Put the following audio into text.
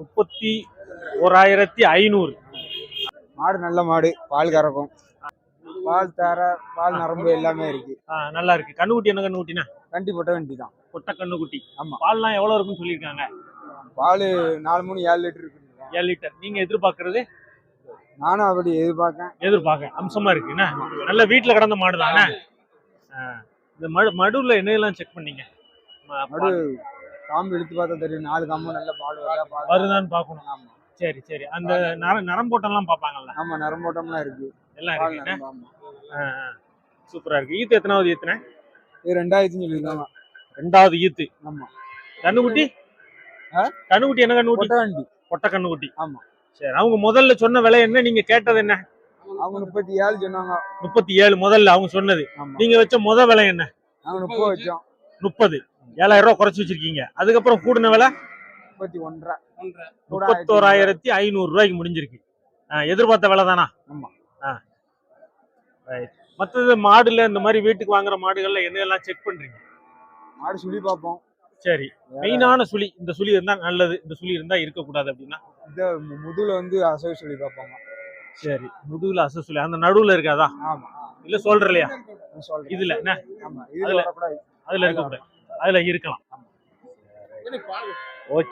முப்பத்தி ஓராயிரத்தி ஐநூறு. மாடு நல்ல மாடு பால் கறக்கும். பால் தர பால் நரம்பு எல்லாமே இருக்கு. நல்லா இருக்கு. கண்ணுக்குட்டி என்ன கண்ணுக்குட்டினா? கண்டி போட்ட வண்டி தான் கொட்டை கண்ணுக்குட்டி. ஆமா. பால்லாம் எவ்வளவு இருக்குன்னு சொல்லியிருக்காங்க? பால் நாலு மூணு ஏழு லிட்டர் இருக்கு ஏழு லிட்டர். நீங்க எதிர்பார்க்கறது? நானும் அப்படி எதிர்பார்க்கேன் எதிர்பார்க்க அம்சமா இருக்கு. என்ன? நல்ல வீட்டுல கிடந்த மாடு தானே இந்த மடு மடுவுல என்னெல்லாம் செக் பண்ணீங்க? மாடு காம்பு எடுத்து பார்த்தா தெரியும். நாலு காம்பு நல்ல பால் வருதான்னு பார்க்கணும். ஆமா. சரி சரி. அந்த நர நரம்போட்டம்லாம் பார்ப்பாங்கல்ல? ஆமா நரம்போட்டம்லாம் இருக்கு. எல்லாம் இருக்கு நரம்பு ஆமா. சூப்பரா இருக்கு. ஈத்து எத்தனாவது ஈத்துனே இது ரெண்டாயிரத்தி சொல்லியிருக்காங்க. ரெண்டாவது ஈத்து. ஆமா. கண்ணுக்குட்டி? ஆ? கண்ணுக்குட்டி என்ன கண்ணுக்குட்டி? கொட்டை கொட்டை கண்ணுக்குட்டி. ஆமா. சரி அவங்க முதல்ல சொன்ன விலை என்ன? நீங்க கேட்டது என்ன? அவங்க முப்பத்தி ஏழு சொன்னாங்க. முப்பத்தி ஏழு முதல்ல அவங்க சொன்னது. நீங்க வச்ச முத விலை என்ன? நாங்க முப்பது வச்சோம். முப்பது. ஏழாயிரம் ரூபாய் குறைச்சு வச்சிருக்கீங்க. அதுக்கப்புறம் கூடின விலை? முப்பத்தி ஒன்றரை முப்பத்தோராயிரத்தி ஐநூறு ரூபாய்க்கு முடிஞ்சிருக்கு. எதிர்பார்த்த விலை தானா? ஆமா. ஆ. ரைட் மற்றது மாடுல இந்த மாதிரி வீட்டுக்கு வாங்குற மாடுகள்ல என்னெல்லாம் செக் பண்றீங்க? மாடு சுழி பார்ப்போம். சரி. மெயினான சுழி இந்த சுழி இருந்தா நல்லது. இந்த சுழி இருந்தா இருக்கக்கூடாது அப்படின்னா? இந்த முதுகுல வந்து அசைவு சுழி பார்ப்பாங்க. சரி. முதுகுல அச சுழி. அந்த நடுவுல இருக்காதா? ஆமா. இல்ல சொல்ற இல்லையா இதுல என்ன? அதுல இருக்கக்கூடாது. அதுல இருக்கலாம். ஓகே